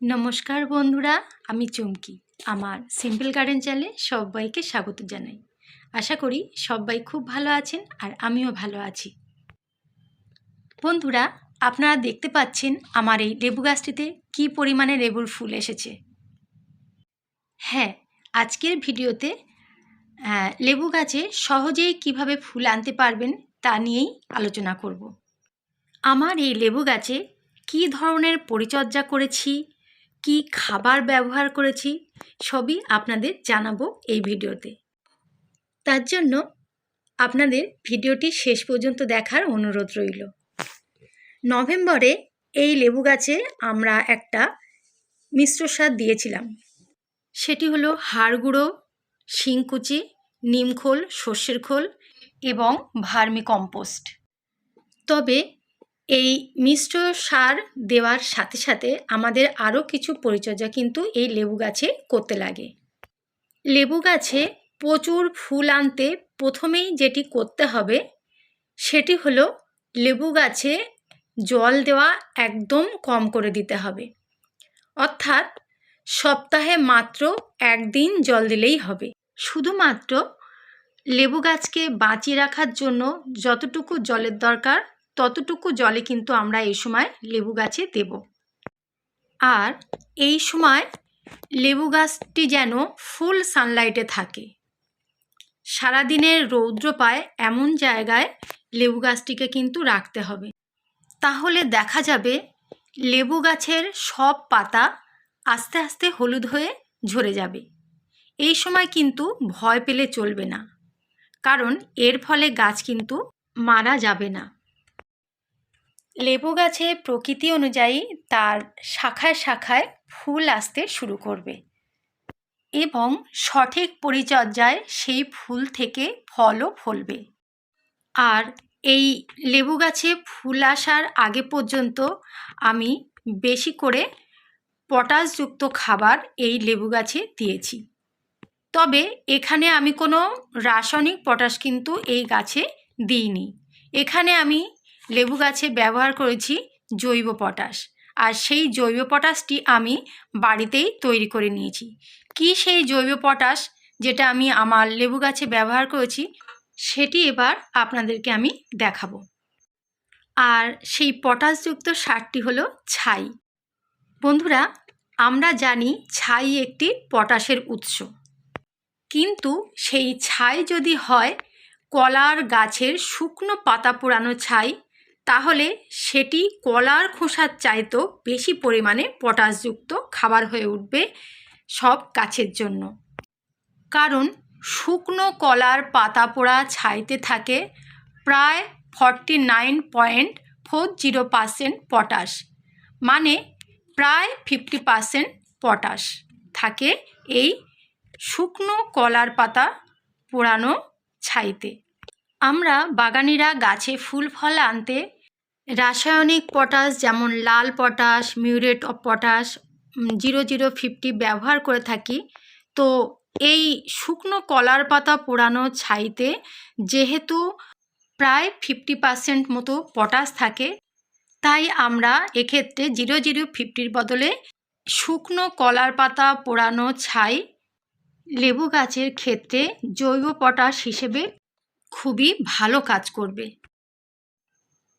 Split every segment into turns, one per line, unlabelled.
নমস্কার বন্ধুরা, আমি চুমকি। আমার সিম্পল গার্ডেন চ্যানেলে সবাইকে স্বাগত জানাই। আশা করি সবাই খুব ভালো আছেন আর আমিও ভালো আছি। বন্ধুরা, আপনারা দেখতে পাচ্ছেন আমার এই লেবু গাছটিতে কী পরিমাণে লেবুর ফুল এসেছে। হ্যাঁ আজকের ভিডিওতে লেবু গাছে সহজেই কীভাবে ফুল আনতে পারবেন তা নিয়েই আলোচনা করব। আমার এই লেবু গাছে কী ধরনের পরিচর্যা করেছি কি খাবার ব্যবহার করেছি সবই আপনাদের জানাব এই ভিডিওতে। তার জন্য আপনাদের ভিডিওটি শেষ পর্যন্ত দেখার অনুরোধ রইল। নভেম্বরে এই লেবু গাছে আমরা একটা মিশ্র সার দিয়েছিলাম। সেটি হলো হাড় গুঁড়ো শিংকুচি নিমখোল সর্ষের খোল এবং ভার্মি কম্পোস্ট। তবে এই মিশ্র সার দেওয়ার সাথে সাথে আমাদের আরও কিছু পরিচর্যা কিন্তু এই লেবু গাছে করতে লাগে। লেবু গাছে প্রচুর ফুল আনতে প্রথমেই যেটি করতে হবে সেটি হলো লেবু গাছে জল দেওয়া একদম কম করে দিতে হবে। অর্থাৎ সপ্তাহে মাত্র একদিন জল দিলেই হবে। শুধুমাত্র লেবু গাছকে বাঁচিয়ে রাখার জন্য যতটুকু জলের দরকার ততটুকু জলে কিন্তু আমরা এই সময় লেবু গাছে দেব। আর এই সময় লেবু গাছটি যেন ফুল সানলাইটে থাকে। সারাদিনের রৌদ্র পায় এমন জায়গায় লেবু গাছটিকে কিন্তু রাখতে হবে। তাহলে দেখা যাবে লেবু গাছের সব পাতা আস্তে আস্তে হলুদ হয়ে ঝরে যাবে। এই সময় কিন্তু ভয় পেলে চলবে না। কারণ এর ফলে গাছ কিন্তু মারা যাবে না। লেবু গাছে প্রকৃতি অনুযায়ী তার শাখায় শাখায় ফুল আসতে শুরু করবে এবং সঠিক পরিচর্যায় সেই ফুল থেকে ফলও ফলবে। আর এই লেবু গাছে ফুল আসার আগে পর্যন্ত আমি বেশি করে পটাশযুক্ত খাবার এই লেবু গাছে দিয়েছি। তবে এখানে আমি কোনো রাসায়নিক পটাশ কিন্তু এই গাছে দিইনি। এখানে আমি লেবু গাছে ব্যবহার করেছি জৈব পটাশ। আর সেই জৈব পটাশটি আমি বাড়িতেই তৈরি করে নিয়েছি। কি সেই জৈব পটাশ যেটা আমি আমার লেবু গাছে ব্যবহার করেছি, সেটি এবার আপনাদেরকে আমি দেখাবো। আর সেই পটাশযুক্ত সারটি হলো ছাই। বন্ধুরা, আমরা জানি ছাই একটি পটাশের উৎস। কিন্তু সেই ছাই যদি হয়, কলার গাছের শুকনো পাতা পোড়ানো ছাই তাহলে সেটি কলার খোসার চাইতেও বেশি পরিমাণে পটাশযুক্ত খাবার হয়ে উঠবে সব গাছের জন্য। কারণ শুকনো কলার পাতা পোড়া ছাইতে থাকে প্রায় forty nine point four zero percent potash মানে প্রায় ফিফটি পার্সেন্ট পটাশ থাকে এই শুকনো কলার পাতা পোড়ানো ছাইতে। আমরা বাগানিরা গাছে ফুল ফল আনতে রাসায়নিক পটাশ যেমন লাল potash, muriate of potash zero zero fifty ব্যবহার করে থাকি। তো এই শুকনো কলার পাতা পোড়ানো ছাইতে যেহেতু প্রায় ফিফটি পার্সেন্ট মতো পটাশ থাকে, তাই আমরা এক্ষেত্রে জিরো জিরো ফিফটির বদলে শুকনো কলার পাতা পোড়ানো ছাই লেবু গাছের ক্ষেত্রে জৈব পটাশ হিসেবে খুবই ভালো কাজ করবে।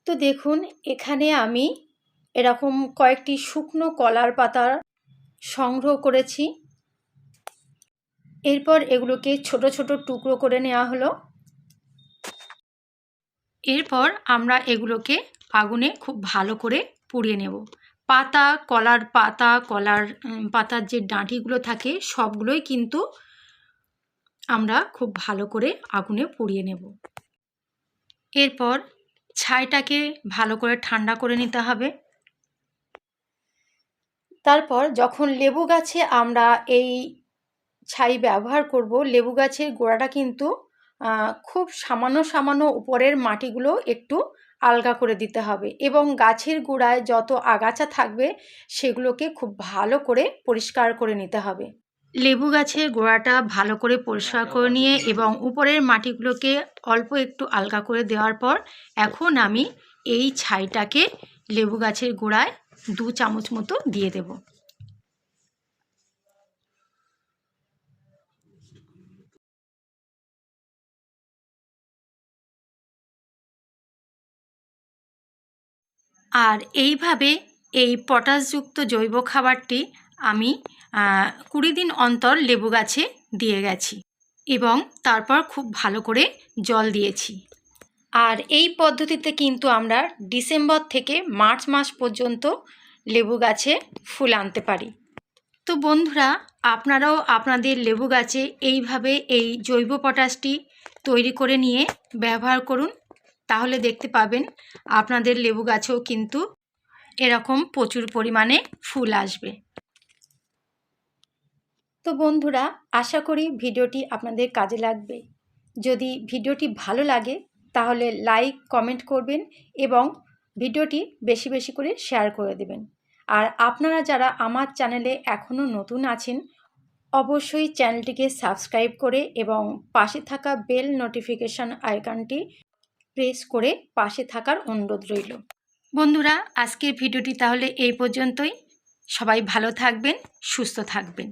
তো দেখুন, এখানে আমি এরকম কয়েকটি শুকনো কলার পাতা সংগ্রহ করেছি। এরপর এগুলোকে ছোট ছোট টুকরো করে নেওয়া হলো। এরপর আমরা এগুলোকে আগুনে খুব ভালো করে পুড়িয়ে নেব। পাতা, কলার পাতা, কলার পাতার যে ডাঁটিগুলো থাকে, সবগুলোই কিন্তু আমরা খুব ভালো করে আগুনে পুড়িয়ে নেব। এরপর ছাইটাকে ভালো করে ঠান্ডা করে নিতে হবে। তারপর যখন লেবু গাছে আমরা এই ছাই ব্যবহার করব, লেবু গাছের গোড়াটা কিন্তু খুব সামান্য সামান্য উপরের মাটিগুলো একটু আলগা করে দিতে হবে এবং গাছের গোড়ায় যত আগাছা থাকবে, সেগুলোকে খুব ভালো করে পরিষ্কার করে নিতে হবে। লেবু গাছের গোড়াটা ভালো করে পরিষ্কার করে নিয়ে এবং উপরের মাটিগুলোকে অল্প একটু আলগা করে দেওয়ার পর এখন আমি এই ছাইটাকে লেবু গাছের গোড়ায় দু চামচ মতো দিয়ে দেব। আর এইভাবে এই পটাশযুক্ত জৈব খাবারটি আমি কুড়ি দিন অন্তর লেবু গাছে দিয়ে গেছি এবং তারপর খুব ভালো করে জল দিয়েছি। আর এই পদ্ধতিতে কিন্তু আমরা ডিসেম্বর থেকে মার্চ মাস পর্যন্ত লেবু গাছে ফুল আনতে পারি। তো বন্ধুরা, আপনারাও আপনাদের লেবু গাছে এইভাবে এই জৈব পটাশটি তৈরি করে নিয়ে ব্যবহার করুন, তাহলে দেখতে পাবেন আপনাদের লেবু গাছেও কিন্তু এরকম প্রচুর পরিমাণে ফুল আসবে। তো বন্ধুরা, আশা করি ভিডিওটি আপনাদের কাজে লাগবে। যদি ভিডিওটি ভালো লাগে, তাহলে লাইক, কমেন্ট করবেন এবং ভিডিওটি বেশি বেশি করে শেয়ার করে দেবেন। আর আপনারা যারা আমার চ্যানেলে এখনও নতুন আছেন, অবশ্যই চ্যানেলটিকে সাবস্ক্রাইব করে এবং পাশে থাকা বেল নোটিফিকেশান আইকনটি প্রেস করে পাশে থাকার অনুরোধ রইল। বন্ধুরা, আজকের ভিডিওটি তাহলে এই পর্যন্তই। সবাই ভালো থাকবেন, সুস্থ থাকবেন।